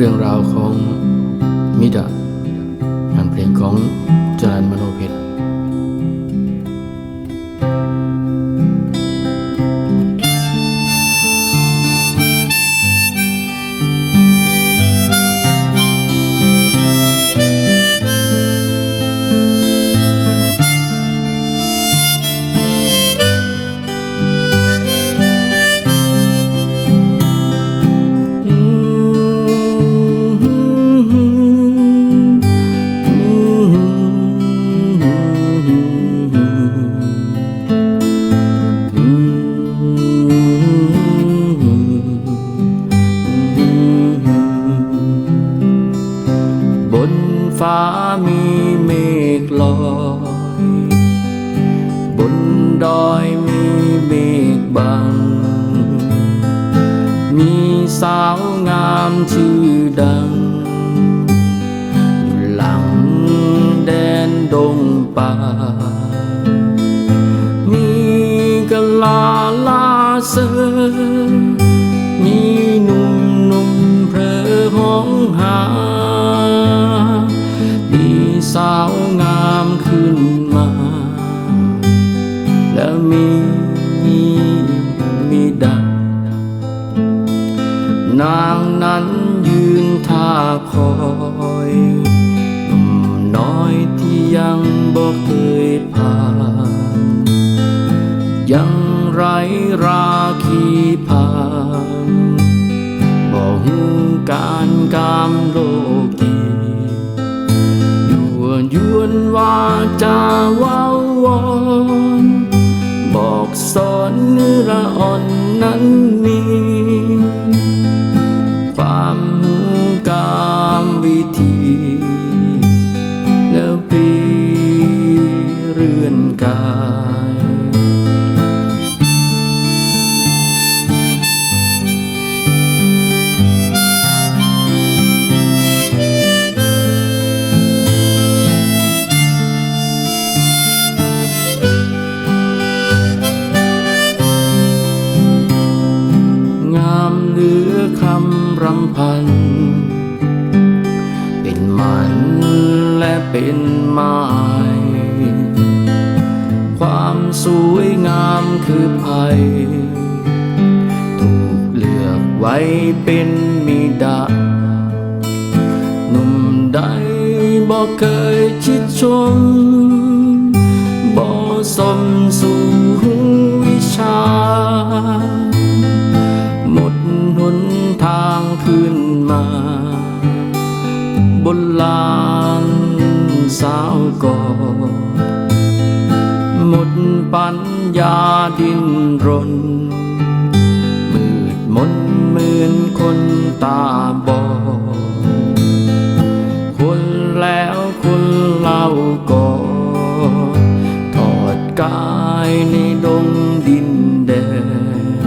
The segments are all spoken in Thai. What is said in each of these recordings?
เรื่องราวของมิดะงานเพลงของจรันมโนเพชร ฟ้ามีเมฆลอยบนดอยมีเมฆบัง มีสาวงามชื่อดังอยู่หลังแดนดงป่า มีกะลาลาเซอ แล้วมีมีดักนางนั้นยืนท่าคอยหนุ่มน้อยที่ยังบอกเคยผ่าน ยังไรราคีผ่านบอกหูการกามโความหูกามวิธี คำรำพัน เป็นมันและเป็นไม้ความสวยงามคือภัย ถูกเลือกไว้เป็นมิดาหนุ่มใดบอกเคยชิดชมบ่สมสู่วิชา หมดปัญญาดินรน มืดมนเหมือนคนตาบอดคนแล้วคนเล่าก่อทอดกายในดงดินแดน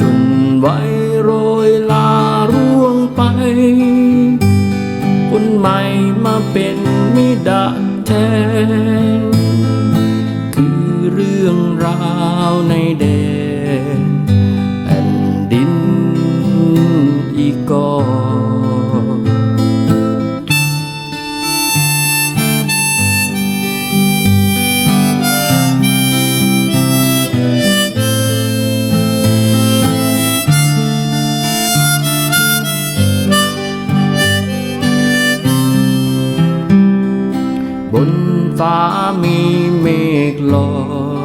จนไว้โรยลาร่วงไป คนใหม่มาเป็นมิดาแทนาวในแดนแผ่นดินอีกกอนบนฟ้ามีเมฆลอย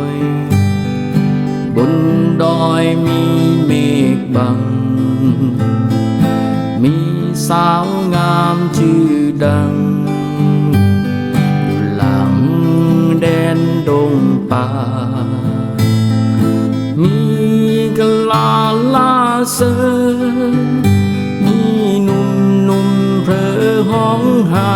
บนดอยมีเมฆบัง มีสาวงามชื่อดังอยู่หลังแดนดงป่า มีกะลาลาเซอมีหนุ่มหนุ่มเพลอห้องหา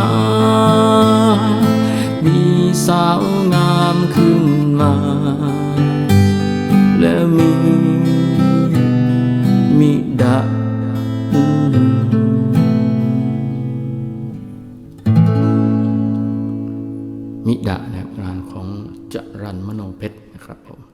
ดะมิดะนะครับงานของจรันมโนเพชรนะครับผม